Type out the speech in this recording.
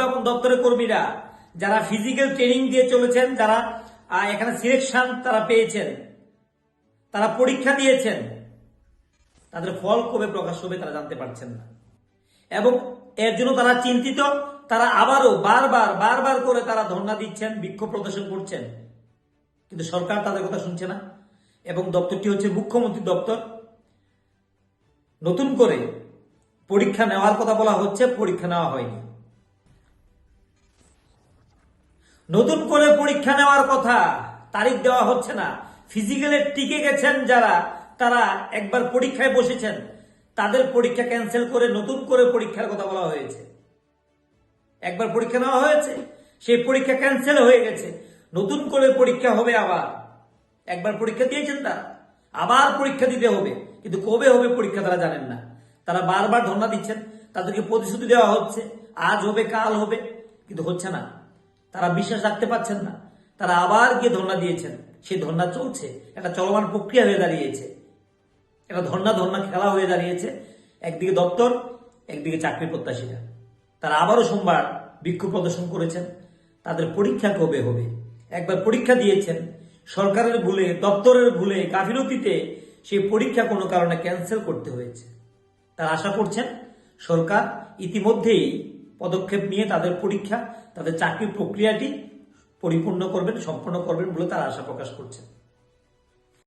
নির্বাচন দপ্তরের কর্মীরা, যারা ফিজিক্যাল ট্রেনিং দিয়ে চলেছেন, যারা এখানে সিলেকশন তারা পেয়েছেন, তারা পরীক্ষা দিয়েছেন, তাদের ফল কবে প্রকাশ হবে তারা জানতে পারছেন না। এবং এর জন্য তারা চিন্তিত, তারা আবারও বারবার বারবার করে তারা ধর্ণা দিচ্ছেন, বিক্ষোভ প্রদর্শন করছেন। কিন্তু সরকার তাদের কথা শুনছে না। এবং দপ্তরটি হচ্ছে মুখ্যমন্ত্রী দপ্তর। নতুন করে পরীক্ষা নেওয়ার কথা বলা হচ্ছে, পরীক্ষা নেওয়া হয়নি। নতুন করে পরীক্ষা নেওয়ার কথা তারিখ দেওয়া হচ্ছে না। ফিজিক্যালে টিকে গেছেন যারা, তারা একবার পরীক্ষায় বসেছেন। তাদের পরীক্ষা ক্যান্সেল করে নতুন করে পরীক্ষার কথা বলা হয়েছে। একবার পরীক্ষা নেওয়া হয়েছে, সেই পরীক্ষা ক্যান্সেল হয়ে গেছে। নতুন করে পরীক্ষা হবে আবার। একবার পরীক্ষা দিয়েছেন তারা। আবার পরীক্ষা দিতে হবে। কিন্তু কবে হবে পরীক্ষা তারা জানেন না। তারা বারবার ধর্ণা দিচ্ছেন। তাদেরকে প্রতিশ্রুতি দেওয়া হচ্ছে, আজ হবে, কাল হবে। কিন্তু হচ্ছে না। তারা বিশ্বাস রাখতে পারছেন না। তারা আবার গিয়ে ধর্ণা দিয়েছেন। সেই ধর্ণা চলছে। একটা চলমান প্রক্রিয়া হয়ে দাঁড়িয়েছে। একটা ধর্ণা ধর্ণা খেলা হয়ে দাঁড়িয়েছে। একদিকে দপ্তর, একদিকে চাকরি প্রত্যাশীরা। তারা আবারও সোমবার বিক্ষোভ প্রদর্শন করেছেন। তাদের পরীক্ষা কবে হবে? একবার পরীক্ষা দিয়েছেন। সরকারের ভুলে, দপ্তরের ভুলে, গাফিলতিতে সেই পরীক্ষা কোনো কারণে ক্যান্সেল করতে হয়েছে। তারা আশা করছেন সরকার ইতিমধ্যেই পদক্ষেপ নিয়ে তাদের পরীক্ষা, তাদের চাকরির প্রক্রিয়াটি পরিপূর্ণ করবেন, সম্পন্ন করবেন বলে তারা আশা প্রকাশ করছেন।